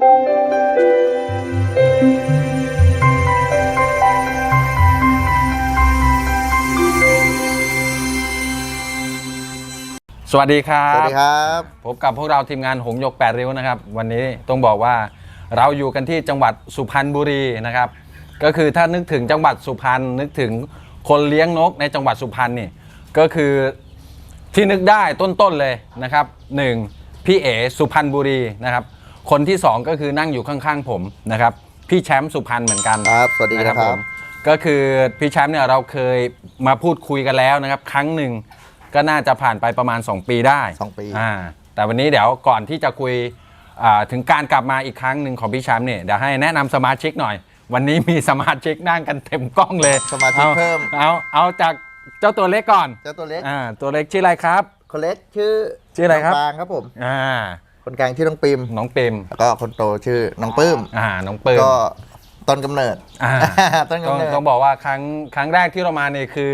สวัสดีครับสวัสดีครับพบกับพวกเราทีมงานหงส์หยกแปดริ้วนะครับ วันนี้ต้องบอกว่าเราอยู่กันที่จังหวัดสุพรรณบุรีนะครับ ก็คือถ้านึกถึงจังหวัดสุพรรณนึกถึงคนเลี้ยงนกในจังหวัดสุพรรณนี่ก็คือที่นึกได้ต้นๆเลยนะครับหนึ่งพี่เอสุพรรณบุรีนะครับ คนที่สองก็คือนั่งอยู่ข้างๆผมนะครับพี่แชมป์สุพรรณเหมือนกันครับสวัสดีนะครับครับผมก็คือพี่แชมป์เนี่ยเราเคยมาพูดคุยกันแล้วนะครับ ครั้งหนึ่งก็น่าจะผ่านไปประมาณ 2 ปีได้สองปีอ่าแต่วันนี้เดี๋ยวก่อนที่จะคุยอ่าถึงการกลับมาอีกครั้งหนึ่งของพี่แชมป์เนี่ยเดี๋ยวให้แนะนำสมาชิกหน่อย วันนี้มีสมาชิกนั่งกันเต็มกล้องเลยสมาชิกอเพิ่มเอาเอาจากเจ้าตัวเล็กก่อนเจ้าตัวเล็กอ่าตัวเล็กชื่ออะไรครับคนเล็กชื่อชื่ออะไรครับน้งปางครับผมอ่า คนกลางชื่อน้องปิมน้องเปรมแล้วก็คนโตชื่อน้องปื้ม อ่าน้องเปรมก็ต้นกำเนิดอ่าต้นต้องกำเนิดต้องบอกว่าครั้งครั้งแรกที่เรามาเนี่ยคือ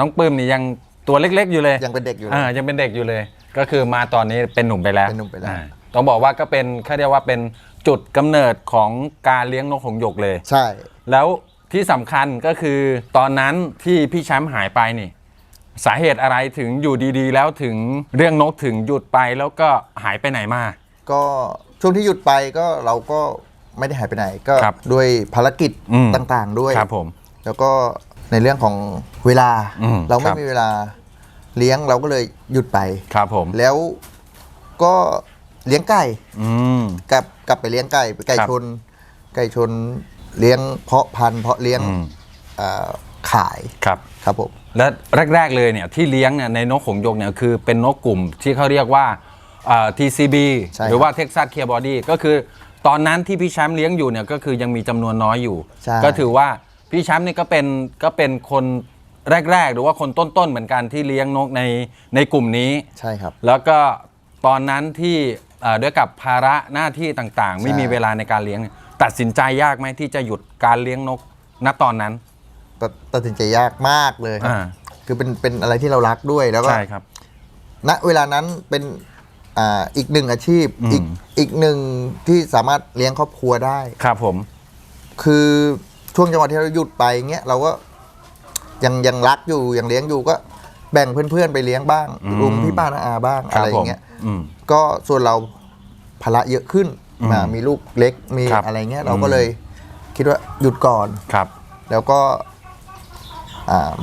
น้องปลื้มนี่ยังตัวเล็กๆอยู่เลยยังเป็นเด็กอยู่เลย อ่ายังเป็นเด็กอยู่เลย ก็คือมาตอนนี้เป็นหนุ่มไปแล้วเป็นหนุ่มไปแล้ว อ่าต้องบอกว่าก็เป็นเขาเรียกว่าเป็นจุดกำเนิดของการเลี้ยงนกหงส์หยกเลย ใช่ แล้วที่สำคัญก็คือตอนนั้นที่พี่แชมป์หายไปนี่ สาเหตุอะไรถึงอยู่ดีๆ แล้วถึงเรื่องนกถึงหยุดไปแล้วก็หายไปไหนมา ก็ช่วงที่หยุดไปก็เราก็ไม่ได้หายไปไหนก็ครับด้วยภารกิจอืม ต่างๆด้วย ครับผม แล้วก็ในเรื่องของเวลาอืมเราคไม่รับ มีเวลาเลี้ยงเราก็เลยหยุดไป ครับผมแล้วก็เลี้ยงไก่อืม กลับกลับไปเลี้ยงไก่ไปไก่ครับชน ไก่ชนเลี้ยงเพาะพันธุ์เพาะเลี้ยงอืม อ่า ขายครับครับผมและแรก ๆ เลยเนี่ยที่เลี้ยงเนี่ยในนกหงส์หยกเนี่ยคือเป็นนกกลุ่มที่เขาเรียกว่าเอ่อ TCB ใช่ครับหรือว่า Texas Clear Body ก็คือตอนนั้นที่พี่แชมป์เลี้ยงอยู่เนี่ยก็คือยังมีจำนวนน้อยอยู่ใช่ก็ถือว่าพี่แชมป์นี่ก็เป็นก็เป็นคนแรก ๆ หรือว่าคนต้น ๆ เหมือนกันที่เลี้ยงนกในในกลุ่มนี้ใช่ครับ แล้วก็ตอนนั้นที่เอ่อด้วยกับภาระหน้าที่ต่างๆ ไม่มีเวลาในการเลี้ยงเนี่ยตัดสินใจยากไหมที่จะหยุดการเลี้ยงนกณตอนนั้น ตัดตัดสินใจยากมากเลยครับ อ่าคือเป็นเป็นอะไรที่เรารักด้วยแล้วก็ ใช่ครับ ณเวลานั้นเป็นอ่าอีกหนึ่งอาชีพอืม อีกอีกหนึ่งที่สามารถเลี้ยงครอบครัวได้ ครับผม คือช่วงจังหวะที่เราหยุดไปเงี้ยเราก็ยังยังรักอยู่ยังเลี้ยงอยู่ก็แบ่งเพื่อนๆไปเลี้ยงบ้างอืม รุมพี่ป้าน้าอาบ้างคอะบไรอผมย่างเงี้ย อืม ก็ส่วนเราภาระเยอะขึ้นอืมอ่ามีลูกเล็กมีครับอะไรเงี้ยเราก็อืม เลยคิดว่าหยุดก่อน ครับ แล้วก็อ่า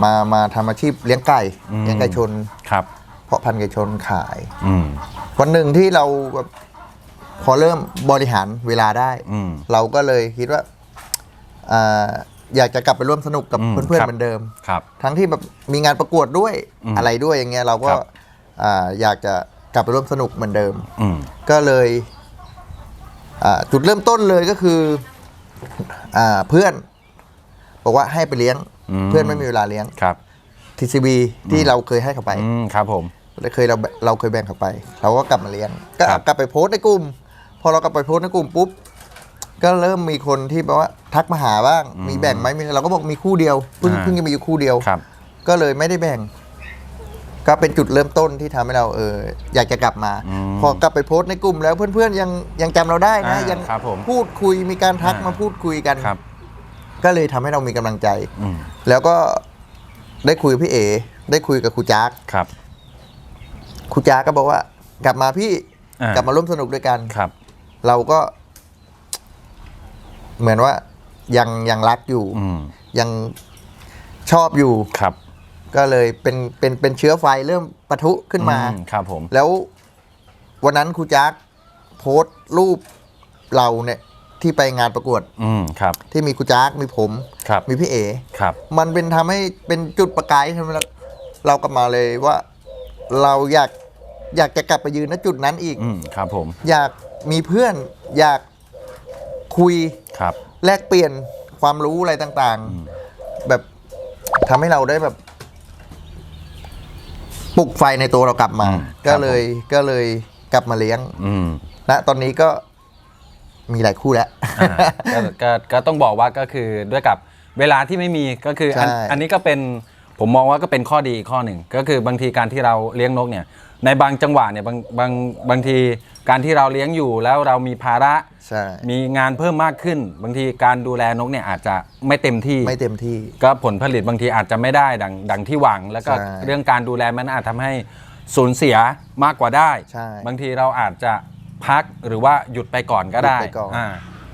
มามาทำอาชีพเลี้ยงไก่อืม เลี้ยงไก่ชน ครับเพาะพันธุ์ไก่ชนขาย อืม วันหนึ่งที่เราแบบพอเริ่มบริหารเวลาได้ อืมเราก็เลยคิดว่าอ่าอยากจะกลับไปร่วมสนุกกับอืมเพื่อนครับๆเหมือนเดิม ครับ ทั้งที่แบบมีงานประกวดด้วยอืมอะไรด้วยอย่างเงี้ยเราก็ครับ อ่าอยากจะกลับไปร่วมสนุกเหมือนเดิม อืม ก็เลยอ่าจุดเริ่มต้นเลยก็คืออาเพื่อน บอกว่าให้ไปเลี้ยงอืม เพื่อนไม่มีเวลาเลี้ยงครับ TCB ที่เราเคยให้เขาไปอืมครับผมเราเคยเราเราเคยแบ่งเขาไป เราก็กลับมาเลี้ยงก็ครับกลับไปโพสต์ในกลุ่ม พอเรากลับไปโพสต์ในกลุ่มปุ๊บก็เริ่มมีคนที่แบบว่าทักมาหาบ้าง มีแบ่งไหมมีเราก็บอกมีคู่เดียวเพิ่งอ่าเพิ่งจะมีอยู่คู่เดียวครับ ก็เลยไม่ได้แบ่ง ก็เป็นจุดเริ่มต้นที่ทำให้เราเอออยากจะกลับมาอืมพอกลับไปโพสต์ในกลุ่มแล้วเพื่อนๆยังยังจำเราได้นะอ่ายัยังครับผมพูดคุยมีการทักอ่ามมาพูดคุยกันครับก็เลยทำให้เรามีกำลังใจอืม แล้วก็ได้คุยกับพี่เอ ได้คุยกับครูจักครับ ครูจักก็บอกว่า กลับมาพี่อ่ากลับมาร่วมสนุกด้วยกัน ครับ เราก็ เหมือนว่า ยังยังรักอยู่ อืมยังชอบอยู่ ครับก็เลยเป็นเป็นเป็นเชื้อไฟเริ่มปะทุขึ้นมา อืครับผม แล้ววันนั้นครูจักโพสต์รูปเราเนี่ย ที่ไปงานประกวด อืมครับ ที่มีครูจักมีผม ครับ มีพี่เอครับ มันเป็นทำให้เป็นจุดประกายทำให้เราเรากลับมาเลยว่า เราอยากอยากจะกลับไปยืนณจุดนั้นอีก อืมครับผม อยากมีเพื่อน อยากคุย ครับ แลกเปลี่ยนความรู้อะไรต่างอืมๆแบบทำให้เราได้แบบปลุกไฟในตัวเรากลับมา อืมก็เลยก็เลยกลับมาเลี้ยงอืมณตอนนี้ก็ มีหลายคู่แล้ว อ่าก็ก็ก็ต้องบอกว่าก็คือด้วยกับเวลาที่ไม่มีก็คืออันใช่ อันนี้ก็เป็นผมมองว่าก็เป็นข้อดีอีกข้อหนึ่ง ก็คือบางทีการที่เราเลี้ยงนกเนี่ยในบางจังหวะเนี่ยบางบางบางทีการที่เราเลี้ยงอยู่แล้วเรามีภาระ ใช่ มีงานเพิ่มมากขึ้น บางทีการดูแลนกเนี่ยอาจจะไม่เต็มที่ ไม่เต็มที่ ก็ผลผลิตบางทีอาจจะไม่ได้ดังดังที่หวัง แล้วก็ใช่เรื่องการดูแลมันอาจทำให้สูญเสียมากกว่าได้ ใช่ บางทีเราอาจจะ พักหรือว่าหยุดไปก่อนก็ได้หยุดไปก่อนอ่า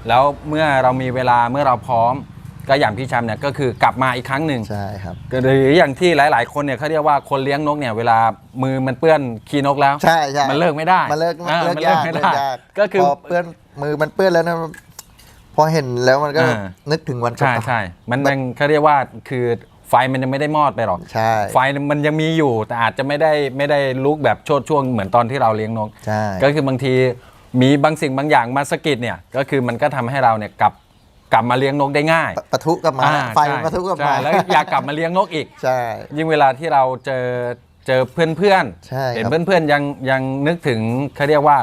แล้วเมื่อเรามีเวลาเมื่อเราพร้อม ก็อย่างพี่แชมป์เนี่ยก็คือกลับมาอีกครั้งหนึ่ง ใช่ครับ หรืออย่างที่หลาย ๆ คนเนี่ยเขาเรียกว่าคนเลี้ยงนกเนี่ยเวลามือมันเปื้อนขี้นกแล้วใช่ใช่มันเลิกไม่ได้มันเลิกอ่าเลิกมันยากไม่เลิได้กยากก็คือ พอเปื้อนมือมันเปื้อนแล้วนะพอเห็นแล้วมันก็อ่านึกถึงวันใช่เก่าๆใช่มันยังเขาเรียกว่าคือ ไฟมันยังไม่ได้มอดไปหรอก ใช่ ไฟมันยังมีอยู่แต่อาจจะไม่ได้ไม่ได้ลุกแบบโชดช่วงเหมือนตอนที่เราเลี้ยงนก ใช่ ก็คือบางทีมีบางสิ่งบางอย่างมาสะกิดเนี่ย ก็คือมันก็ทำให้เราเนี่ยกลับกลับมาเลี้ยงนกได้ง่ายปะปะทุกลับมาอ่าไฟใช่มันปะทุกลับใช่มาแล้วอยากกลับมาเลี้ยงนกอีก ใช่ ยิ่งเวลาที่เราเจอเจอเพื่อนเพื่อนๆใช่เห็นครับเพื่อนๆยังยังนึกถึงเขาเรียกว่า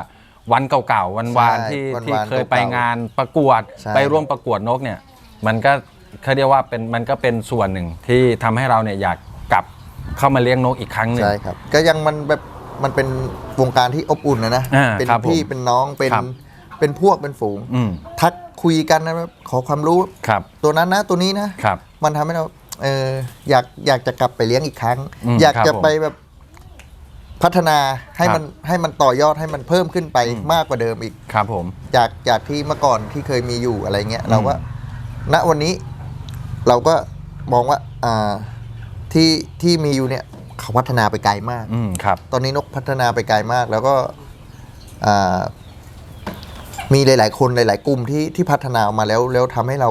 วันเก่าๆวันวานใช่ที่วันที่วานเคยไปเก่าๆงานประกวดใช่ ไปร่วมประกวดนกเนี่ย มันก็ เขาเรียกว่าเป็นมันก็เป็นส่วนหนึ่งที่ทำให้เราเนี่ยอยากกลับเข้ามาเลี้ยงนกอีกครั้งหนึ่ง ใช่ครับ ก็ยังมันแบบมันเป็นวงการที่อบอุ่นนะนะ อ่าเป็นครับผมพี่เป็นน้องเป็นครับ เป็นพวกเป็นฝูง อืมทักคุยกันนะแบบขอความรู้ครับตัวนั้นนะตัวนี้นะ ครับ มันทำให้เราเอออยากอยากจะกลับไปเลี้ยงอีกครั้ง อืมอยากครับจะผมไปแบบพัฒนาให้ครับ มันให้มันต่อยอดให้มันเพิ่มขึ้นไปมากกว่าเดิมอีก ครับผม จากจากที่เมื่อก่อนที่เคยมีอยู่อะไรเงี้ยอืมเราก็ณวันนี้ เราก็มองว่าอ่าที่ที่มีอยู่เนี่ยเขาพัฒนาไปไกลมาก อืมครับ ตอนนี้นกพัฒนาไปไกลมาก แล้วก็อ่ามีหลาย ๆ คนหลาย ๆ กลุ่มที่ที่พัฒนาออกมาแล้วแล้วทำให้เรา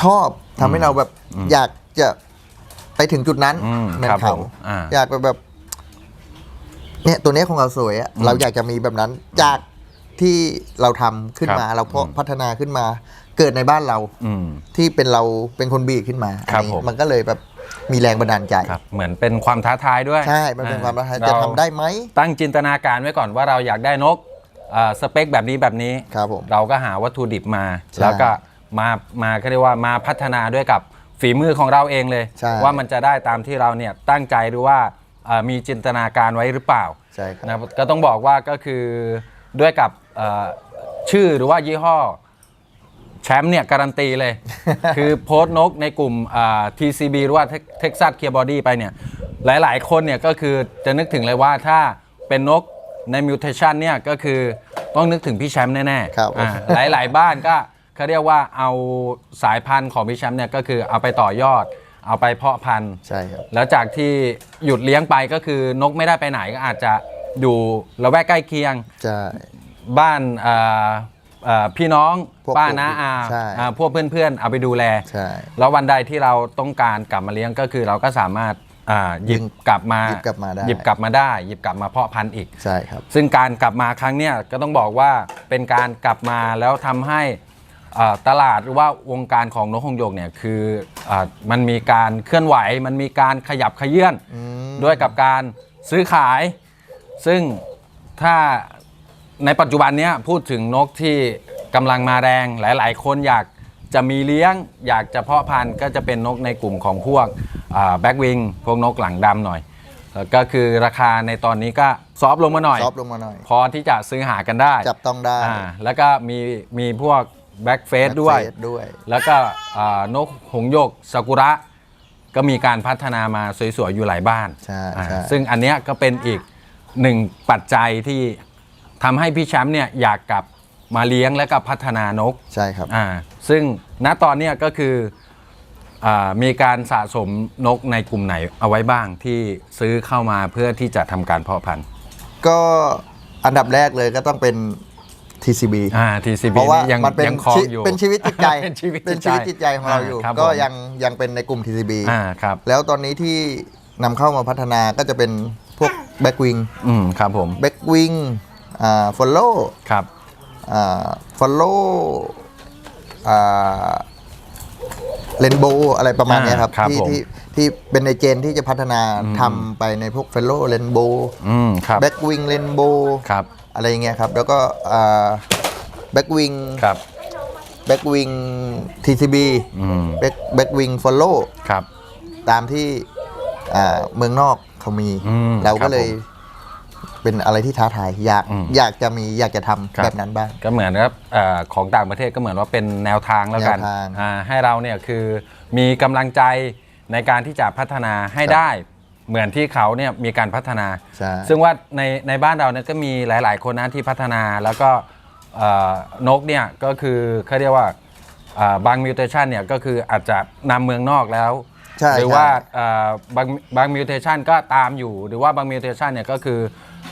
ชอบทำให้เราแบบอยากจะไปถึงจุดนั้นอืมเหมือครับนเขาผมอ่า อยากไปแบบ เนี่ยตัวเนี้ยของเราสวยอะอืมเราอยากจะมีแบบนั้นจากที่เราทำขึ้นครับมาเราเพาะอืม พัฒนาขึ้นมา เกิดในบ้านเราอืม ที่เป็นเราเป็นคนบีบขึ้นมาครับอันนี้ผม มันก็เลยแบบมีแรงบันดาลใจ ครับเหมือนเป็นความท้าทายด้วยใช่ มันเป็นความท้าทายเรจะทำได้ไหมตั้งจินตนาการไว้ก่อนว่าเราอยากได้นกอ่าสเปคแบบนี้แบบนี้ ครับผม เราก็หาวัตถุดิบมา ใช่แล้วก็มามาก็เรียกว่ามาพัฒนาด้วยกับฝีมือของเราเองเลย ใช่ ว่ามันจะได้ตามที่เราเนี่ยตั้งใจหรือว่าเอ่อมีจินตนาการไว้หรือเปล่า ใช่ครับ นะครับก็ต้องบอกว่าก็คือด้วยกับเอ่อชื่อหรือว่ายี่ห้อ แชมป์เนี่ยการันตีเลย คือโพสต์นกในกลุ่มอ่า TCB หรือว่า Texas Clear Body ไปเนี่ย หลายๆ คนเนี่ยก็คือจะนึกถึงเลยว่าถ้าเป็นนกในมิวเทชันเนี่ยก็คือต้องนึกถึงพี่แชมป์แน่ๆครับอ่าหลายๆบ้านก็เขาเรียกว่าเอาสายพันธุ์ของพี่แชมป์เนี่ยก็คือเอาไปต่อยอด เอาไปเพาะพันธุ์ใช่ครับ แล้วจากที่หยุดเลี้ยงไปก็คือนกไม่ได้ไปไหนก็อาจจะอยู่ละแวกใกล้เคียง ใช่ บ้าน เอ่อเอ่อพี่น้องพวกป้าผมน้าอาใช่ อ่าพวกเพื่อนๆ เอาไปดูแล ใช่ แล้ววันใดที่เราต้องการกลับมาเลี้ยงก็คือเราก็สามารถอ่าหยิบดึงกลับมาหยิบกลับมาได้ หยิบกลับมาได้ หยิบกลับมาเพาะพันธุ์อีก ใช่ครับ ซึ่งการกลับมาครั้งเนี้ยก็ต้องบอกว่าเป็นการกลับมาแล้วทำให้เอ่อตลาดหรือว่าวงการของนกฮงโยกเนี่ยคืออามันมีการเคลื่อนไหว มันมีการขยับขยื่นอืมด้วยกับการซื้อขาย ซึ่งถ้า ในปัจจุบันเนี้ยพูดถึงนกที่กำลังมาแรงหลาย ๆ คนอยากจะมีเลี้ยง อยากจะเพาะพันธุ์ก็จะเป็นนกในกลุ่มของพวกแบ็กวิงพวกนกหลังดำหน่อยแล้วก็คือราคาในตอนนี้ก็ซอฟต์ลงมาหน่อย ซอฟต์ลงมาหน่อย พอที่จะซื้อหากันได้จับต้องได้อ่าแล้วก็มีมีพวกแบ็กเฟสด้วย Backface ด้วย แล้วก็อ่านกหงส์หยกซากุระ ก็มีการพัฒนามาสวยๆ อยู่หลายบ้านใช่อ่าใช่ ซึ่งอันเนี้ยก็เป็นอีกหนึ่งปัจจัยที่ ทำให้พี่แชมป์เนี่ยอยากกลับมาเลี้ยงและก็พัฒนานกใช่ครับ อ่าซึ่งณตอนเนี้ยก็คืออามีการสะสมนกในกลุ่มไหนเอาไว้บ้างที่ซื้อเข้ามาเพื่อที่จะทำการเพาะพันธุ์ก็อันดับแรกเลยก็ต้องเป็น TCB อ่า TCB เพราะว่านี่ยังมันเป็นยังคล้องชีอยู่เป็นชีวิตจิตใจเป็นชีวิตเป็นชีวิตจิตใจของเราอยู่ ครับก็ผมยังยังเป็นในกลุ่ม TCB อ่าครับ แล้วตอนนี้ที่นำเข้ามาพัฒนาก็จะเป็นพวกแบ็กวิงอืมครับผม แบ็กวิง อ่าฟอลโล่ครับอ่าฟอลโล่อ่าเรนโบอะไรประมาณเนี้ยครับ อ่าครับที่ผม ที่ที่เป็นในเจนที่จะพัฒนาอืมทำไปในพวกเฟลโล่เรนโบอืมครับแบ็กวิงเรนโบครับอะไรอย่างเงี้ยครับ แล้วก็แบ็กวิงครับ แบ็กวิงทีซีบีอืม แบ็กแบ็กวิงฟอลโล่ครับ ตามที่อ่าเมืองนอกเขามี อืมเราครัก็บเลย เป็นอะไรที่ท้าทายอยากอืมอยากจะมีอยากจะทำครับ แบบนั้นบ้าง ก็เหมือนกับเออของต่างประเทศก็เหมือนว่าเป็นแนวทางแล้วกันแนวทางอ่าให้เราเนี่ยคือมีกำลังใจในการที่จะพัฒนาให้ได้ เหมือนที่เขาเนี่ยมีการพัฒนา ใช่ ซึ่งว่าในในบ้านเราเนี่ยก็มีหลาย ๆ คนนะที่พัฒนาแล้วก็เอ่อนกเนี่ยก็คือเขาเรียกว่าอ่าบางมิวเทชันเนี่ยก็คืออาจจะนำเมืองนอกแล้ว ใช่หรือใช่ว่าเอ่อบางบางมิวเทชันก็ตามอยู่ หรือว่าบางมิวเทชันเนี่ยก็คือ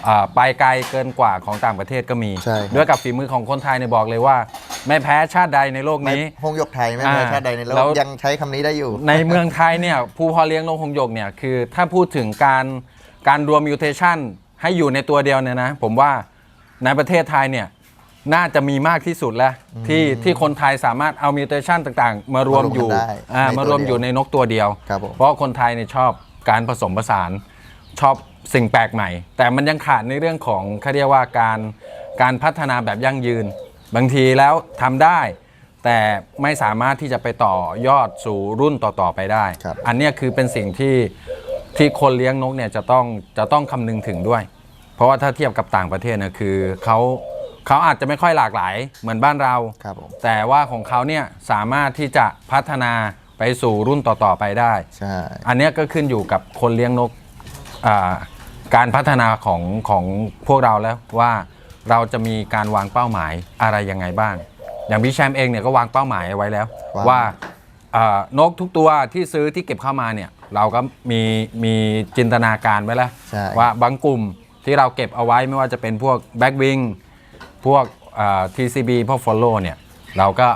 อ่าไปไกลเกินกว่าของต่างประเทศก็มี ใช่ครับ ด้วยกับฝีมือของคนไทยเนี่ยบอกเลยว่า ไม่แพ้ชาติใดในโลกไม่นี้ ฮงยกไทยไม่แพ้อ่าชาติใดในโลแล้กว ยังใช้คำนี้ได้อยู่ ในเมืองไทยเนี่ยผู้เพอเลี้ยงนกหงส์หยกเนี่ยคือถ้าพูดถึงการการรวมมิวเทชันให้อยู่ในตัวเดียวเนี่ยนะ ผมว่าในประเทศไทยเนี่ยน่าจะมีมากที่สุดแล้วที่ที่คนไทยสามารถเอามิวเทชันต่างๆ มารวมอยู่มารวมกันได้อ่าในตัวมารวมอยู่ในนกตัวเดียว ครับผม เพราะคนไทยเนี่ยชอบการผสมผสานชอบ สิ่งแปลกใหม่ แต่มันยังขาดในเรื่องของเขาเรียกว่าการการพัฒนาแบบยั่งยืน บางทีแล้วทำได้ แต่ไม่สามารถที่จะไปต่อยอดสู่รุ่นต่อๆไปได้ครับอันเนี้ยคือเป็นสิ่งที่ที่คนเลี้ยงนกเนี่ยจะต้องจะต้องคำนึงถึงด้วย เพราะว่าถ้าเทียบกับต่างประเทศเนี่ยคือเขาเขาอาจจะไม่ค่อยหลากหลายเหมือนบ้านเราครับผมแต่ว่าของเขาเนี่ยสามารถที่จะพัฒนาไปสู่รุ่นต่อๆไปได้ ใช่ อันเนี้ยก็ขึ้นอยู่กับคนเลี้ยงนกอ่า การพัฒนาของของพวกเราแล้วว่าเราจะมีการวางเป้าหมายอะไรยังไงบ้าง อย่างพี่แชมป์เองเนี่ยก็วางเป้าหมายเอาไว้แล้ววางว่าอ่านกทุกตัวที่ซื้อที่เก็บเข้ามาเนี่ยเราก็มีมีจินตนาการไว้แล้ว ใช่ ว่าบางกลุ่มที่เราเก็บเอาไว้ไม่ว่าจะเป็นพวกแบ็กวิงพวกอ่า TCB พวก Follow เนี่ยเราก็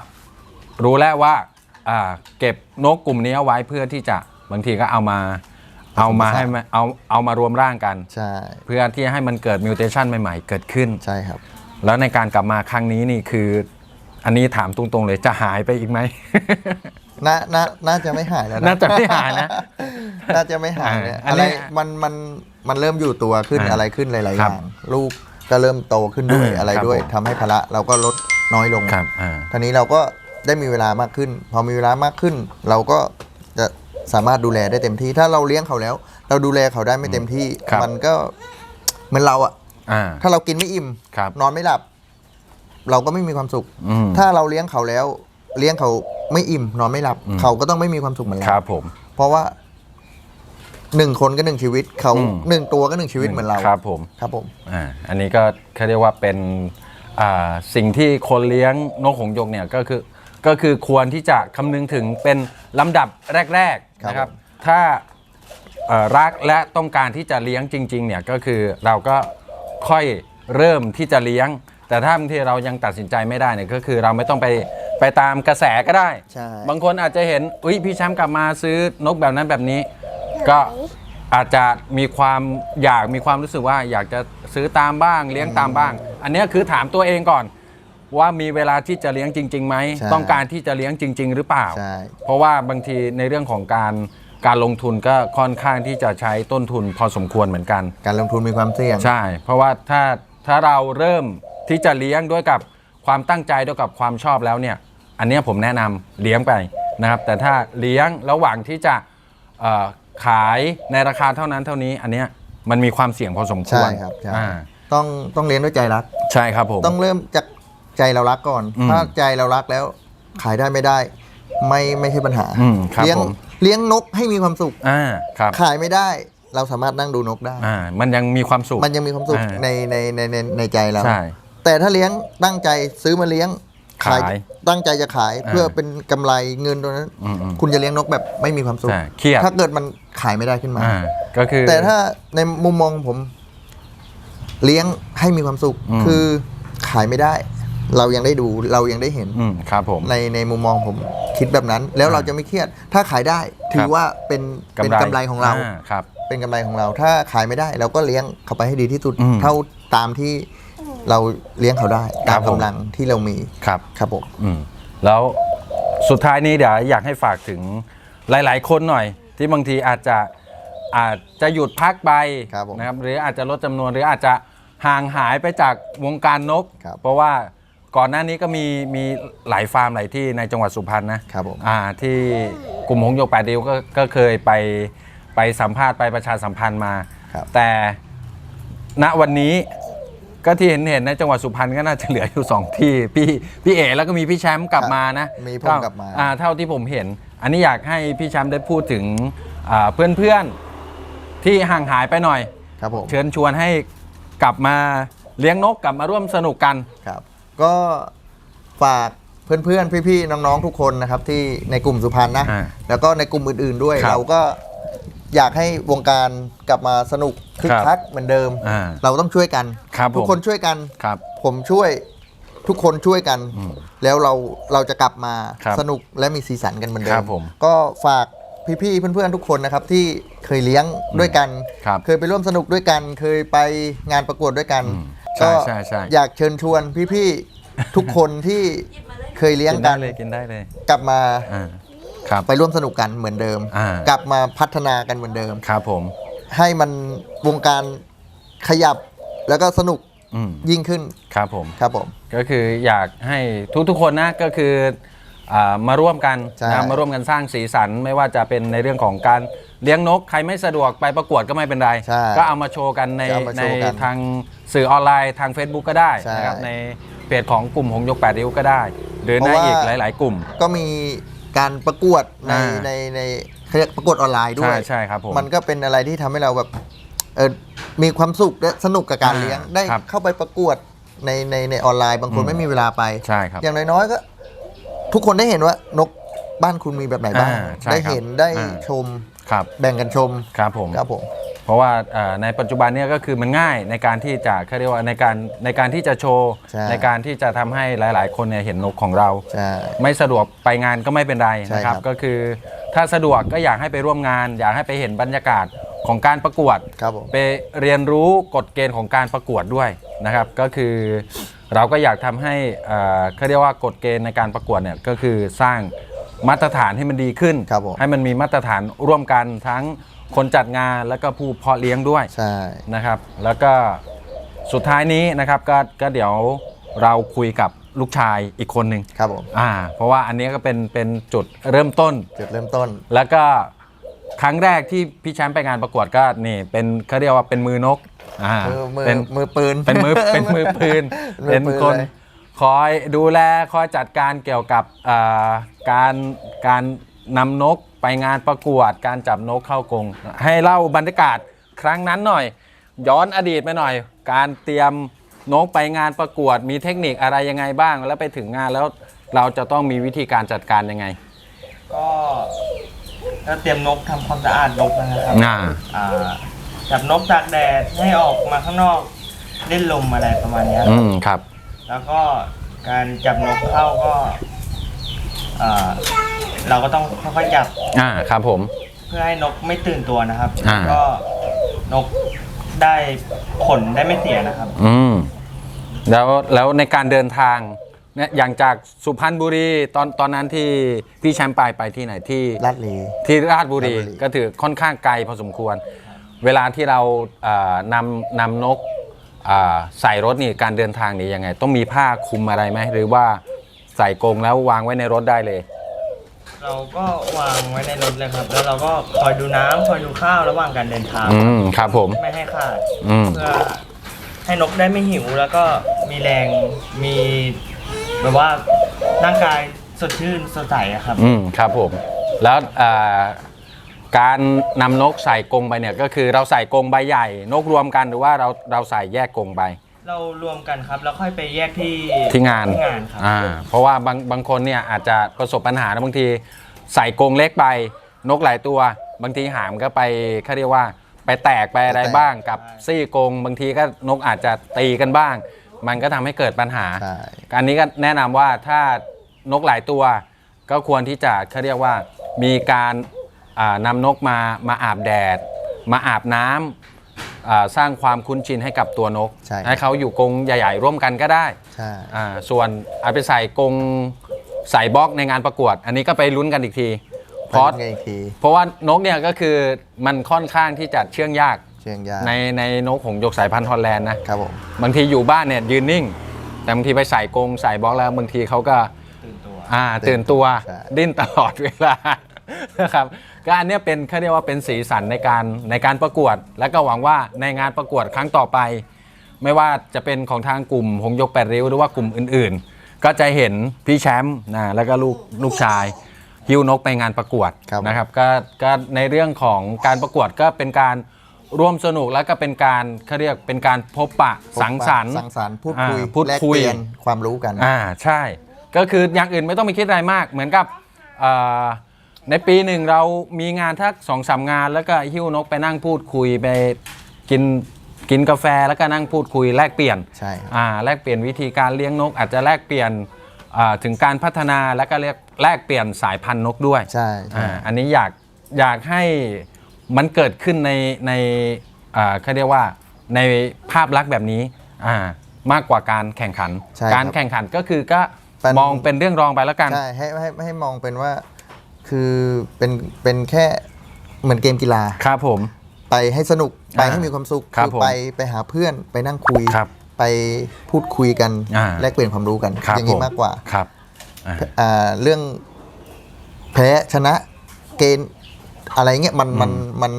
รู้แล้วว่าอ่าเก็บนกกลุ่มนี้เอาไว้เพื่อที่จะบางทีก็เอามา เอามาให้มันเอาเอามารวมร่างกัน ใช่เพื่อที่ให้มันเกิดมิวเทชันใหม่ๆ เกิดขึ้น ใช่ครับ แล้วในการกลับมาครั้งนี้นี่คือ อันนี้ถามตรงๆเลยจะหายไปอีกไหม น่าน่าน่าจะไม่หายแล้วนะน่าจะไม่หายนะ น่าจะไม่หายเนี่ยอ่าอันอะไรนี้มันมันมันเริ่มอยู่ตัวขึ้นอ่าอะไรขึ้นหลายๆอครับย่างลูกก็เริ่มโตขึ้นด้วยอืมอะไรครับด้วยผม ทำให้ภาระเราก็ลดน้อยลง ครับอ่า ทีนี้เราก็ได้มีเวลามากขึ้น พอมีเวลามากขึ้น เราก็จะ สามารถดูแลได้เต็มที่ ถ้าเราเลี้ยงเขาแล้ว เราดูแลเขาได้ไม่เต็มที่ ครับ มันก็เหมือนเราอะอ่า ถ้าเรากินไม่อิ่ม ครับนอนไม่หลับ เราก็ไม่มีความสุข อืม ถ้าเราเลี้ยงเขาแล้ว เลี้ยงเขาไม่อิ่ม นอนไม่หลับอืมเขาก็ต้องไม่มีความสุขเหมือนคเรา รับผม เพราะว่าหนึ่งคนก็หนึ่งชีวิต เขาอืม หนึ่งตัวก็หนึ่งชีวิตเหมือนเรา ครับผม ครับผม อ่าอันนี้ก็เขาเรียกว่าเป็นอ่าสิ่งที่คนเลี้ยงนกหงส์หยกเนี่ยก็คือ ก็คือควรที่จะคำนึงถึงเป็นลำดับแรกๆนะครับถ้าเอ่อรักและต้องการที่จะเลี้ยงจริงๆเนี่ยก็คือเราก็ค่อยเริ่มที่จะเลี้ยง แต่ถ้าบางทีเรายังตัดสินใจไม่ได้เนี่ยก็คือเราไม่ต้องไปไปตามกระแสก็ได้ ใช่ บางคนอาจจะเห็นอุ้ยพี่แชมป์กลับมาซื้อนกแบบนั้นแบบนี้ ก็อาจจะมีความอยากมีความรู้สึกว่าอยากจะซื้อตามบ้างเลี้ยงตามบ้าง อันเนี้ยคือถามตัวเองก่อน ว่ามีเวลาที่จะเลี้ยงจริงๆไหมใช่ต้องการที่จะเลี้ยงจริง ๆ หรือเปล่า ใช่ เพราะว่าบางทีในเรื่องของการการลงทุนก็ค่อนข้างที่จะใช้ต้นทุนพอสมควรเหมือนกัน การลงทุนมีความเสี่ยง ใช่ เพราะว่าถ้าถ้าเราเริ่มที่จะเลี้ยงด้วยกับความตั้งใจด้วยกับความชอบแล้วเนี่ย อันเนี้ยผมแนะนำเลี้ยงไปนะครับ แต่ถ้าเลี้ยงระหว่างที่จะเอ่อขายในราคาเท่านั้นเท่านี้ อันเนี้ยมันมีความเสี่ยงพอสมควใช่รครับใช่อ่าต้องต้องเลี้ยงด้วยใจรัก ใช่ครับผม ต้องเริ่มจาก ใจเรารักก่อน อืมถ้าใจเรารักแล้ว ขายได้ไม่ได้ ไม่ไม่ใช่ปัญหาอืมครับเลี้ยงผม เลี้ยงนกให้มีความสุข อ่าครับขายไม่ได้ เราสามารถนั่งดูนกได้ อ่ามันยังมีความสุข มันยังมีความสุขอ่า ในในในในในใจเรา ใช่ แต่ถ้าเลี้ยงตั้งใจซื้อมาเลี้ยงขายตั้งใจจะขายอ่าเพื่อเป็นกำไรเงินตรงนั้น อืมอืมคุณจะเลี้ยงนกแบบไม่มีความสุข ใช่เครียด ถ้าเกิดมันขายไม่ได้ขึ้นมา อ่าก็คือ แต่ถ้าในมุมมองผม เลี้ยงให้มีความสุข อืม คือขายไม่ได้ เรายังได้ดูเรายังได้เห็นอืมครับผม ในในมุมมองผมคิดแบบนั้น แล้วอ่าเราจะไม่เครียด ถ้าขายได้ถือว่าเป็นเป็นกำไรของเรา ครับ เป็นกำไรของเราถ้าขายไม่ได้เราก็เลี้ยงเขาไปให้ดีที่สุด อืมเท่าตามที่เราเลี้ยงเขาได้ ครัตาบมผม กำลังที่เรามีครับ ครับผม อืมแล้วสุดท้ายนี้เดี๋ยวอยากให้ฝากถึงหลาย ๆ คนหน่อย ที่บางทีอาจจะอาจจะหยุดพักไปครับผมนะครับหรืออาจจะลดจำนวนหรืออาจจะห่างหายไปจากวงการนก ครับเพราะว่า ก่อนหน้านี้ก็มีมีหลายฟาร์มหลายที่ในจังหวัดสุพรรณนะครับผม อ่าที่กลุ่มหงส์โยกแปดริ้วก็ก็เคยไปไปสัมภาษณ์ไปประชาสัมพันธ์มา ครับ แต่ณวันนี้ก็ที่เห็นเห็นในจังหวัดสุพรรณก็น่าจะเหลืออยู่ 2 ที่พี่พี่เอแล้วก็มีพี่แชมป์กลับมานะมีผมกลับมา อ่าเท่าที่ผมเห็น อันนี้อยากให้พี่แชมป์ได้พูดถึงเพื่อนเพื่อนๆที่ห่างหายไปหน่อย ครับผม เชิญชวนให้กลับมาเลี้ยงนกกลับมาร่วมสนุกกัน ครับ ก็ฝากเพื่อนๆ พี่ๆ น้องๆ ทุกคนนะครับ ที่ในกลุ่มสุพรรณนะ อ่าแล้วก็ในกลุ่มอื่นๆด้วย ครับเราก็อยากให้วงการกลับมาสนุกคึกครับคักเหมือนเดิม อ่าเราต้องช่วยกัน ครับผมทุกคนช่วยกัน ครับ ผมช่วยทุกคนช่วยกัน แล้วเราเราจะกลับมาครับสนุกและมีสีสันกันเหมือนเดิครัมบผมก็ฝากพี่ๆเพื่อนๆทุกคนนะครับ ที่เคยเลี้ยงด้วยกัน ครับเคยไปร่วมสนุกด้วยกัน เคยไปงานประกวดด้วยกัน อืม ใช่ก็ใช่ใช่ อยากเชิญชวนพี่ๆ ทุกคนที่เคยเลี้ยงกินกัได้นเลยกินได้เลยกลับมาอ่าครับ ไปร่วมสนุกกันเหมือนเดิม อ่ากกลับมาพัฒนากันเหมือนเดิม ครับผม ให้มันวงการขยับแล้วก็สนุกอืมยิ่งขึ้นครับผม ครับผม ก็คืออยากให้ทุกๆคนนะก็คืออามาร่วมกันใช่นะมาร่วมกันสร้างสีสันไม่ว่าจะเป็นในเรื่องของการ เลี้ยงนกใครไม่สะดวกไปประกวดก็ไม่เป็นไร ใช่ก็เอามาโชว์กันในจะเอามาในโชว์กันทางสื่อออนไลน์ทาง Facebook ก็ได้ใช่นะครับในเพจของกลุ่มหงส์ยกแปดริ้วก็ได้ หรือเพในราะว่า อีกหลาย ๆ กลุ่ม ก็มีการประกวดในอ่าในในเขาเรียกประกวดออนไลน์ด้วใช่ยใช่ครับผมมันก็เป็นอะไรที่ทำให้เราแบบเออมีความสุขและสนุกกับการอ่าเลี้ยงได้ครับเข้าไปประกวดในในในออนไลน์บางคนอืมไม่มีเวลาไป ใช่ครับอย่างน้อยๆก็ ทุกคนได้เห็นว่านกบ้านคุณมีแบบไหนบ้าง อ่าใช่ได้ครับเห็นได้อ่า ชม ครับแบ่งกันชมครับผมครับผมเพราะว่าเอ่อในปัจจุบันเนี่ยก็คือมันง่ายในการที่จะเขาเรียกว่าในการในการที่จะโชว์ใช่ในการที่จะทำให้หลาย ๆ คนเนี่ยเห็นนกของเราใช่ไม่สะดวกไปงานก็ไม่เป็นไรใช่นะครับครับ ก็คือถ้าสะดวกก็อยากให้ไปร่วมงาน อยากให้ไปเห็นบรรยากาศของการประกวดครับผมไปเรียนรู้กฎเกณฑ์ของการประกวดด้วยนะครับ ก็คือเราก็อยากทำให้เอ่อเขาเรียกว่ากฎเกณฑ์ในการประกวดเนี่ยก็คือสร้าง มาตรฐานให้มันดีขึ้น ครับผม ให้มันมีมาตรฐานร่วมกันทั้งคนจัดงานแล้วก็ผู้เพาะเลี้ยงด้วยใช่ นะครับ แล้วก็สุดท้ายนี้นะครับก็ก็เดี๋ยวเราคุยกับลูกชายอีกคนหนึ่งครับผมอ่า เพราะว่าอันนี้ก็เป็นเป็นจุดเริ่มต้น จุดเริ่มต้น แล้วก็ครั้งแรกที่พี่แชมป์ไปงานประกวดก็นี่เป็นเขาเรียกว่าเป็นมือนกอ่ามือมือเป็นมือปืน เป็นมือเป็นมือปืนมือปืนเป็นคนเลย คอยดูแลคอยจัดการเกี่ยวกับอ่าการการนำนกไปงานประกวดการจับนกเข้ากรงให้เล่าบรรยากาศครั้งนั้นหน่อย ย้อนอดีตไปหน่อย การเตรียมนกไปงานประกวด มีเทคนิคอะไรยังไงบ้าง แล้วไปถึงงานแล้วเราจะต้องมีวิธีการจัดการยังไง ก็ก็เตรียมนกทำความสะอาดนกนะครับอ่าอ่าจับนกตากแดดให้ออกมาข้างนอกเล่นลมอะไรประมาณเนี้ยอืมครับ แล้วก็การจับนกเข้าก็อ่าเราก็ต้องค่อยๆจับอ่าครับผม เพื่อให้นกไม่ตื่นตัวนะครับอ่า แล้วก็นกได้ขนได้ไม่เสียนะครับ อืมแล้วแล้วในการเดินทางเนี่ยอย่างจากสุพรรณบุรีตอนตอนนั้นที่พี่แชมป์ไปไปที่ไหนที่ลาดลี ที่ราชบุรีราชบุรี ก็ถือค่อนข้างไกลพอสมควร เวลาที่เราเอ่อนำนำนกอ่า ใส่รถนี่การเดินทางนี่ยังไง ต้องมีผ้าคลุมอะไรไหมหรือว่าใส่กรงแล้ววางไว้ในรถได้เลย เราก็วางไว้ในรถเลยครับ แล้วเราก็คอยดูน้ำคอยดูข้าวระหว่างการเดินทาง อืมครับผม ไม่ให้ขาดอืม เพื่อให้นกได้ไม่หิวแล้วก็มีแรงมีแบบว่าร่างกายสดชื่นสดใสอะครับ อืมครับผม แล้วอ่า การนำนกใส่กรงไปเนี่ยก็คือเราใส่กรงใบใหญ่ นกรวมกันหรือว่าเราเราใส่แยกกรงไปเรารวมกันครับแล้วค่อยไปแยกที่ที่งานที่งานครับ อ่าเพราะว่าบางบางคนเนี่ยอาจจะประสบปัญหานะบางทีใส่กรงเล็กไป นกหลายตัว บางทีหามก็ไปเขาเรียกว่าไปแตกไปอะไรไปแตกบ้างกับซี่กรงบางทีก็นกอาจจะตีกันบ้าง มันก็ทำให้เกิดปัญหา ใช่ อันนี้ก็แนะนำว่าถ้านกหลายตัว ก็ควรที่จะเขาเรียกว่ามีการอ่า นำนกมามาอาบแดด มาอาบน้ำอ่าสร้างความคุ้นชินให้กับตัวนกใช่ให้เขาอยู่กรงใหญ่ ๆ ร่วมกันก็ได้ใช่อ่าส่วนเอาไปใส่กรงใส่บล็อกในงานประกวด อันนี้ก็ไปลุ้นกันอีกทีเพราะไงอีกทีเพราะว่านกเนี่ยก็คือมันค่อนข้างที่จะเชื่องยากเชียงยาในในนกของส์หยกสายพันธุ์ฮอลแลนด์นะครับผมบางทีอยู่บ้านเนี่ยยืนนิ่ง แต่บางทีไปใส่กรงใส่บล็อกแล้วบางทีเขาก็ตื่นตัวอ่าตื่นตัวใช่ดิ้นตลอดเวลานะครับ ก็อันเนี้ยเป็นเขาเรียกว่าเป็นสีสันในการในการประกวด และก็หวังว่าในงานประกวดครั้งต่อไป ไม่ว่าจะเป็นของทางกลุ่มหงยกแปดริ้วหรือว่ากลุ่มอื่นๆ ก็จะเห็นพี่แชมป์นะแล้วก็ลูกลูกชายฮิวนกไปงานประกวดครับ นะครับก็ก็ในเรื่องของการประกวดก็เป็นการร่วมสนุกแล้วก็เป็นการเขาเรียกเป็นการพบปะสังสรรค์สังสรรค์พูดอ่าคุยพูดแลกคุย เปลี่ยนความรู้กัน อ่าใช่ก็คืออย่างอื่นไม่ต้องไปคิดอะไรมาก เหมือนกับเอ่อ ในปีหนึ่งเรามีงานทักสองสามงาน แล้วก็หิ้วนกไปนั่งพูดคุยไปกินกินกาแฟแล้วก็นั่งพูดคุยแลกเปลี่ยนใช่ครับอ่าแลกเปลี่ยนวิธีการเลี้ยงนก อาจจะแลกเปลี่ยนอ่าถึงการพัฒนาแล้วก็เรียกแลกเปลี่ยนสายพันธุ์นกด้วยใช่ใช่ อ่าอันนี้อยากอยากให้มันเกิดขึ้นในในอ่าเขาเรียกว่าในภาพลักษณ์แบบนี้อ่ามากกว่าการแข่งขัน ใช่ครับการแข่งขันก็คือก็เป็น มองเป็นเรื่องรองไปแล้วกัน ใช่ให้ให้ให้มองเป็นว่า คือเป็นเป็นแค่เหมือนเกมกีฬา ครับผม ไปให้สนุกไปอ่าให้มีความสุขครับอผมไปไปหาเพื่อนไปนั่งคุย ครับไปพูดคุยกันอ่าแลกเปลี่ยนความรู้กันครับอย่างนี้ผมากกว่าครับอ่า อ่าเรื่องแพ้ชนะเกณฑ์อะไรเงี้ยมันมันมัน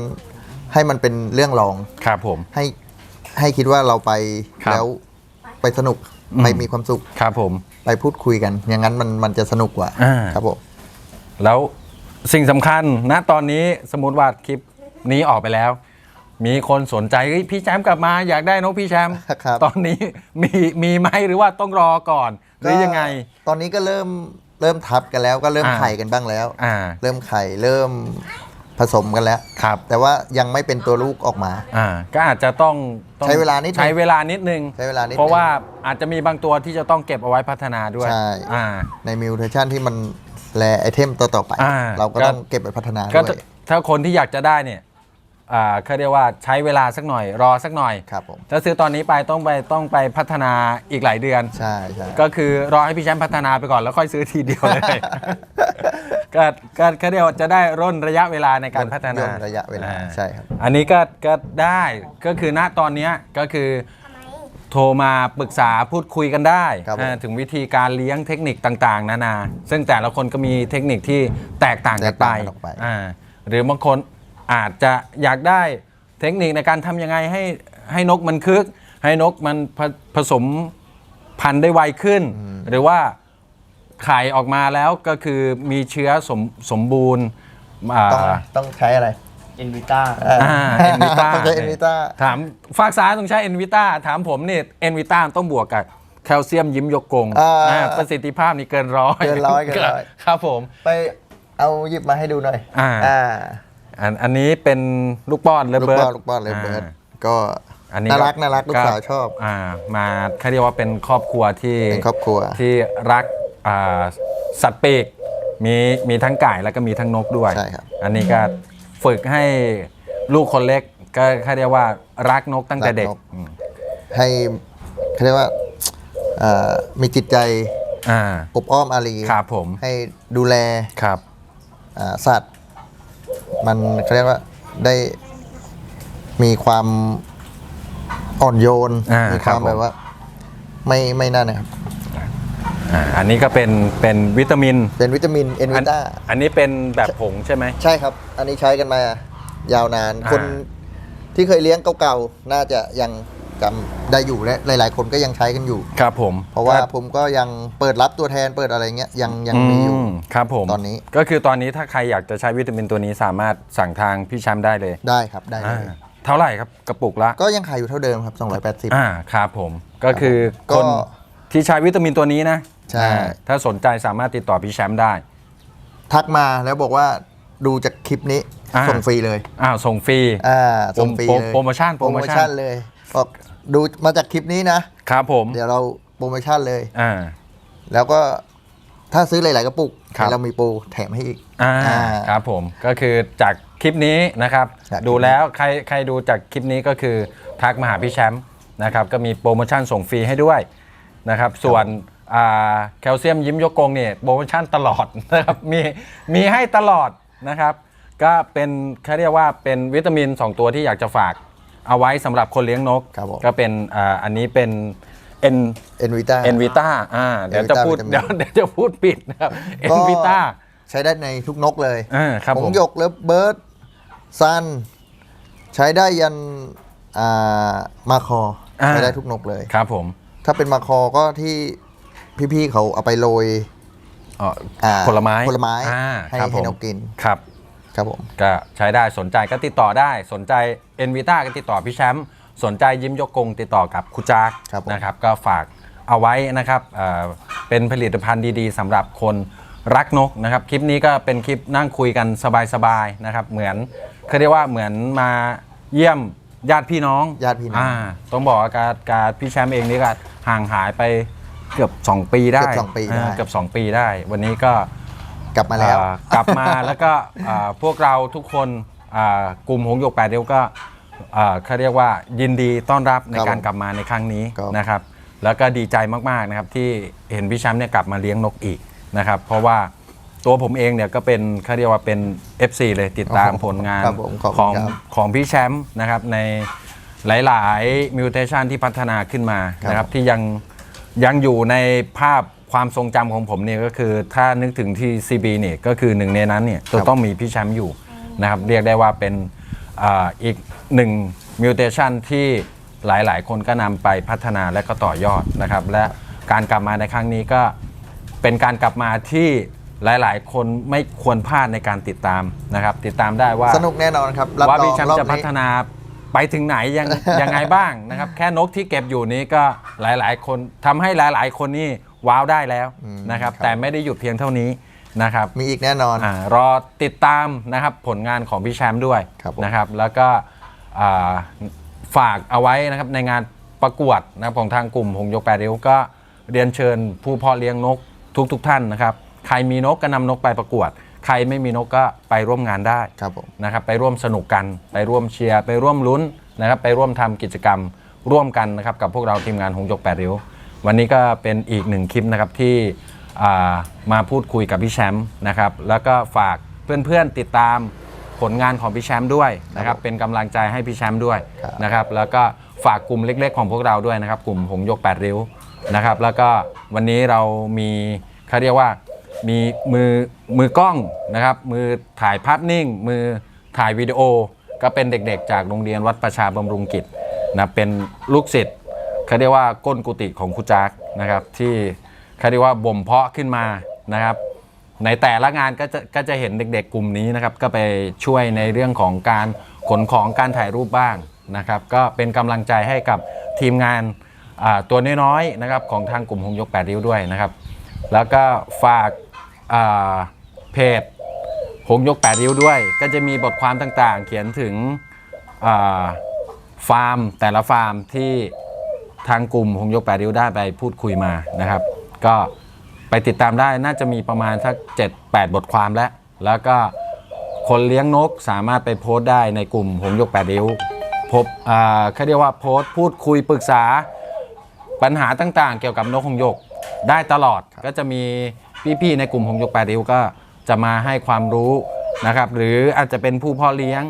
ให้มันเป็นเรื่องรอง ครับผม ให้ให้คิดว่าเราไปครับแล้วไปสนุกอืม ไปมีความสุข ครับผม ไปพูดคุยกัน อย่างนั้นมันมันจะสนุกกว่าอ่า ครับผม แล้ว สิ่งสำคัญณตอนนี้สมมติว่าคลิปนี้ออกไปแล้ว มีคนสนใจเฮ้ยพี่แชมป์กลับมาอยากได้นกพี่แชมป์ครับ ตอนนี้มีมีไหมหรือว่าต้องรอก่อน หรือยังไงก็ตอนนี้ก็เริ่มเริ่มทับกันแล้วก็เริ่มอ่าไข่กันบ้างแล้ว อ่า เริ่มไข่เริ่มผสมกันแล้ว ครับแต่ว่ายังไม่เป็นตัวลูกออกมา อ่าก็อาจจะต้องต้องใช้เวลานิดนึงใช้เวลานิดนึงใช้เวลานิดนึงเพราะว่าอาจจะมีบางตัวที่จะต้องเก็บเอาไว้พัฒนาด้วยใช่ อ่า ในมิวเทชันที่มัน แลไอเทมต่อต่อๆไป อ่าเราก็ก็ ต้องเก็บไปพัฒนาก็ด้วยถ้าคนที่อยากจะได้เนี่ยอ่าเขาเรียกว่าใช้เวลาสักหน่อยรอสักหน่อยครับผม ถ้าซื้อตอนนี้ไปต้องไปต้องไปพัฒนาอีกหลายเดือน ใช่ใช่ ก็คือรอให้พี่แชมป์พัฒนาไปก่อนแล้วค่อยซื้อทีเดียวเลย ก็ก็ก็เรียกว่าจะได้ร่นระยะเวลาในการพัฒนาย่นระยะเวลาอ่ใช่ครับ อันนี้ก็ก็ได้ก็คือณตอนเนี้ยก็คือ โทรมาปรึกษาพูดคุยกันได้ครับผม อ่าถึงวิธีการเลี้ยงเทคนิคต่างๆ นานา ซึ่งแต่ละคนก็มีเทคนิคที่แตกต่างกันไปแตกต่างกันออกไป อ่าหรือบางคนอาจจะอยากได้เทคนิคในการทำยังไงให้ให้นกมันคึก ให้นกมันผผสมพันธุ์ได้ไวขึ้น หรือว่า ไข่ออกมาแล้วก็คือมีเชื้อสมสมบูรณ์อ่าต้องต้องใช้อะไร อินวิต้าอ่าเอ็นวิต้าต้องใช้ Envita ถามฝากซ้ายต้องใช้เอ็นวิต้าถามผมนี่เอ็นวิต้าต้องบวกกับแคลเซียมยิ้มยกกงอ่าอ่าประสิทธิภาพนี่เกินร้อยเกินร้อยเกินร้อยครับผมไปเอาหยิบมาให้ดูหน่อย อ่าอ่าอันอันนี้เป็นลูกป้อนเลลูกเบิป้ร์อนลูกป้อนเลยเบิร์ดาก็อันนี้น่ารักน่ารักลูกสาวชอบอ่ามาเขาเรียกว่าเป็นครอบครัวที่เป็นครอบครัวที่รักอ่าสัตว์ปีกมีมีทั้งไก่แล้วก็มีทั้งนกด้วยใช่ครับอันนี้ก็ ฝึกให้ลูกคนเล็กก็เขาเรียกว่ารักนกตั้งแต่เด็กรักนกอืมให้เขาเรียกว่าอ่ามีจิตใจอ่าอบอ้อมอารีครับผมให้ดูแลครับ อ่าสัตว์ มันเขาเรียกว่าได้มีความอ่อนโยน อ่ามีมีความครับผม แบบว่า ไม่ไม่นั่นนะครับ อ่าอันนี้ก็เป็นเป็นวิตามินเป็นวิตามินเอ็นอัวินต้าอันนี้เป็นแบบผงใช่ไหมใช่ครับ อันนี้ใช้กันมายาวนานอ่าคนที่เคยเลี้ยงเก่าๆ น่าจะยังจำได้อยู่และหลาย ๆ คนก็ยังใช้กันอยู่ ครับผม เพราะว่าผมก็ยังเปิดรับตัวแทนเปิดอะไรเงี้ยยังยังมีอยู่มครับผมตอนนี้ ก็คือตอนนี้ถ้าใครอยากจะใช้วิตามินตัวนี้สามารถสั่งทางพี่แชมป์ได้เลยได้ครับได้เลอ่ายเท่าไหร่ครับกระปุกละก็ยังขายอยู่เท่าเดิมครับ280อ่าครับผมก็คือก็คนที่ใช้วิตามินตัวนี้นะ ใช่อ่าถ้าสนใจสามารถติดต่อพี่แชมป์ได้ ทักมาแล้วบอกว่าดูจากคลิปนี้อ่า ส่งฟรีเลยอ้าวส่งฟรี อ่าส่งฟรีโปรเลยโปรโมชั่นโปรโมชั่นเลยบอกดูมาจากคลิปนี้นะ ครับผมเดี๋ยวเราโปรโมชั่นเลย อ่า แล้วก็ถ้าซื้อหลาย ๆ กระปุกครับ เรามีโปรแถมให้อีก อ่าอ่าครับผมก็คือจากคลิปนี้นะครับ จากคลิปนี้ ดูแล้วใครใครดูจากคลิปนี้ก็คือทักมาหาพี่แชมป์นะครับก็มีโปรโมชั่นส่งฟรีให้ด้วยนะครับ ส่วนอ่า แคลเซียมยิ้มยกกงเนี่ยโปรโมชั่นตลอดนะครับมีมีให้ตลอดนะครับ ก็เป็นเขาเรียกว่าเป็นวิตามิน 2 ตัวที่อยากจะฝากเอาไว้สำหรับคนเลี้ยงนก ครับผม ก็เป็นอ่าอันนี้เป็นเอ็นเอ็นวิต้า เอ็นวิต้าอ่าเดี๋ยวจะ Envita พูดวิตามินเดี๋ยวเดี๋ยวจะพูดผิดนะครับเอ็ก็นวิต้า ใช้ได้ในทุกนกเลยอ่าครับหผมงหยกเลิฟเบิร์ดซัน ใช้ได้ยันอ่ามาคออา ใช้ได้ทุกนกเลย ครับผม ถ้าเป็นมาคอก็ที่ พี่ๆเขาเอาไปโรยเอ่ออ่าผลไม้ผลไม้อ่าให้ครับผให้มนกกินครับ ครับผม ก็ใช้ได้สนใจก็ติดต่อได้สนใจเอ็นวิต้าก็ติดต่อพี่แชมป์สนใจยิ้มยกกงติดต่อกับคุณจากครับผม นะครับ ก็ฝากเอาไว้นะครับเอ่อเป็นผลิตภัณฑ์ดีๆสำหรับคนรักนกนะครับ คลิปนี้ก็เป็นคลิปนั่งคุยกันสบายๆนะครับ เหมือนเขาเรียกว่าเหมือนมาเยี่ยมญาติพี่น้องญาติพี่น้องอ่าต้องบอกว่าการการพี่แชมป์เองนี่ก็ห่างหายไป เกือบ 2 ปีได้เกือบสองปีได้าเกือบ 2 ปีได้ วันนี้ก็กลับมาแล้ว อ่ากลับมา แล้วก็อ่าพวกเราทุกคนอ่ากลุ่มหงส์หยกแปดเดียวก็อ่าเขาเรียกว่ายินดีต้อนรับในครับการผมกลับมาในครั้งนี้ครับ นะครับ แล้วก็ดีใจมากๆนะครับที่เห็นพี่แชมป์เนี่ยกลับมาเลี้ยงนกอีกนะครับ เพราะว่าตัวผมเองเนี่ยก็เป็นเขาเรียกว่าเป็น FC เลยติดตามผลงาน ครับผมขอบขคุองณครับ ของพี่แชมป์นะครับในหลาย ๆ มิวเทชันที่พัฒนาขึ้นมาครับนะครับที่ยัง ยังอยู่ในภาพความทรงจำของผมเนี่ยก็คือถ้านึกถึงที่ CB เนี่ยก็คือหนึ่งในนั้นเนี่ยจะต้องมีพี่แชมป์อยู่นะครับเรียกได้ว่าเป็นอาอีกหนึ่งมิวเทชันที่หลายๆ คนก็นำไปพัฒนาและก็ต่อยอดนะครับ และการกลับมาในครั้งนี้ก็เป็นการกลับมาที่หลายๆ คนไม่ควรพลาดในการติดตามนะครับ ติดตามได้ว่า สนุกแน่นอนครับรับว่ารอพี่งแชมรอป์บจะพันี้ฒนา ไปถึงไหนยัง ยังไงบ้างนะครับ แค่นกที่เก็บอยู่นี้ก็หลาย ๆ คนทำให้หลาย ๆ คนนี่ว้าวได้แล้วนะครับ ครับ แต่ไม่ได้หยุดเพียงเท่านี้นะครับมีอีกแน่นอนอารอติดตามนะครับผลงานของพี่แชมป์ด้วยครับผม นะครับ แล้วก็อ่าฝากเอาไว้นะครับในงานประกวดนะครับของทางกลุ่มหงส์ยกแปดริ้วก็เรียนเชิญผู้เพาะเลี้ยงนกทุกๆท่านนะครับ ใครมีนกก็นำนกไปประกวด ใครไม่มีนกก็ไปร่วมงานได้ครับผมนะครับไปร่วมสนุกกันไปร่วมเชียร์ไปร่วมลุ้นนะครับไปร่วมทำกิจกรรมร่วมกันนะครับกับพวกเราทีมงานหงส์ยกแปดริ้ว วันนี้ก็เป็นอีกหนึ่งคลิปนะครับที่อ่ามาพูดคุยกับพี่แชมป์นะครับแล้วก็ฝากเพื่อนๆติดตามผลงานของพี่แชมป์ด้วยนะครับเป็นกำลังใจให้พี่แชมป์ด้วยครับนะครับแล้วก็ฝากกลุ่มเล็ก ๆ ของพวกเราด้วยนะครับ กลุ่มหงส์ยกแปดริ้วนะครับแล้วก็วันนี้เรามีเขาเรียกว่า มีมือมือกล้องนะครับ มือถ่ายภาพนิ่ง มือถ่ายวิดีโอ ก็เป็นเด็กๆ จากโรงเรียนวัดประชาบำรุงกิจนะเป็นลูกศิษย์เขาเรียกว่าก้นกุฏิของครูจักนะครับ ที่เขาเรียกว่าบ่มเพาะขึ้นมานะครับ ในแต่ละงานก็จะก็จะเห็นเด็กๆ กลุ่มนี้นะครับ ก็ไปช่วยในเรื่องของการขนของการถ่ายรูปบ้างนะครับ ก็เป็นกำลังใจให้กับทีมงานตัวน้อยๆนะครับของทางกลุ่มหงยกแปดริ้วด้วยนะครับ แล้วก็ฝากาเพจหงยกแปดริ้วด้วย ก็จะมีบทความต่างๆ เขียนถึงาฟาร์มแต่ละฟาร์มที่ทางกลุ่มหงยกแปดริ้วได้ไปพูดคุยมานะครับ ก็ไปติดตามได้น่าจะมีประมาณสัก7 8 บทความแล้ว แล้วก็คนเลี้ยงนกสามารถไปโพสต์ได้ในกลุ่มหงยกแปดริ้วพบอ่าเขาเรียกว่าโพสต์พูดคุยปรึกษาปัญหาต่างๆ เกี่ยวกับนกหงยก ได้ตลอดก็จะมีพี่ๆในกลุ่มหงยกแปดริ้วก็จะมาให้ความรู้นะครับ หรืออาจจะเป็นผู้เพ่อเลี้ยง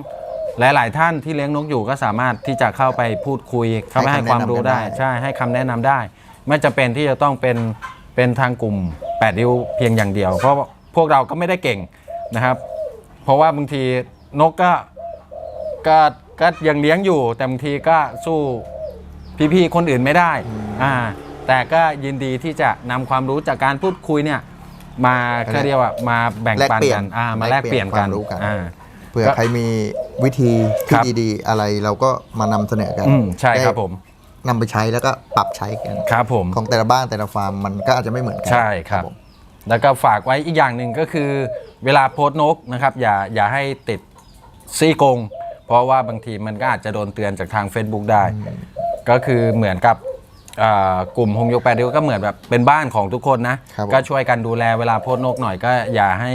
หลาย ๆ ท่านที่เลี้ยงนกอยู่ก็สามารถที่จะเข้าไปพูดคุย เข้าไปให้ความรู้ได้ให้คำแนะนำกันได้ใช่ให้คำแนะนำได้ ไม่จะเป็นที่จะต้องเป็นเป็นทางกลุ่ม8ริ้วเพียงอย่างเดียว เพราะว่าพวกเราก็ไม่ได้เก่งนะครับ เพราะว่าบางทีนกก็ก็ก็ยังเลี้ยงอยู่ แต่บางทีก็สู้พี่ๆคนอื่นไม่ได้อ่า แต่ก็ยินดีที่จะนำความรู้จากการพูดคุยเนี่ยมาก็เรียกว่ามาแบ่งปันแลกเปลี่ยกันนอ่ามาแลกเปลี่ยนกันความรู้กัน อ่า เผื่อก็ใครมีวิธีครัที่บดีๆ อะไรเราก็มานำเสนอกันอืมใช่ครับได้ผมนำไปใช้แล้วก็ปรับใช้กัน ครับผม ของแต่ละบ้านแต่ละฟาร์มมันก็อาจจะไม่เหมือนกัใช่ครับ ผมแล้วก็ฝากไว้อีกอย่างหนึ่งก็คือเวลาโพสต์นกนะครับ อย่าอย่าให้ติดซี่กง เพราะว่าบางทีมันก็อาจจะโดนเตือนจากทาง Facebook ได้ ก็คือเหมือนกับ อ่ากลุ่มฮงยกแปดริ้วก็เหมือนแบบเป็นบ้านของทุกคนนะ ครับผม ก็ช่วยกันดูแลเวลาโพสต์นกหน่อยก็อย่าให้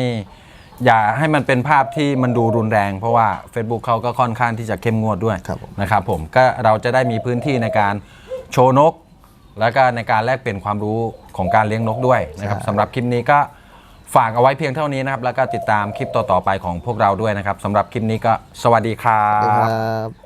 อย่าให้มันเป็นภาพที่มันดูรุนแรง เพราะว่า Facebook เขาก็ค่อนข้างที่จะเข้มงวดด้วยครับผม นะครับผมก็เราจะได้มีพื้นที่ในการโชว์นก แล้วก็ในการแลกเปลี่ยนความรู้ของการเลี้ยงนกด้วยนะครับใช่สำหรับคลิปนี้ก็ฝากเอาไว้เพียงเท่านี้นะครับ แล้วก็ติดตามคลิปต่อๆไปของพวกเราด้วยนะครับสำหรับคลิปนี้ก็สวัสดีครัคบ รับ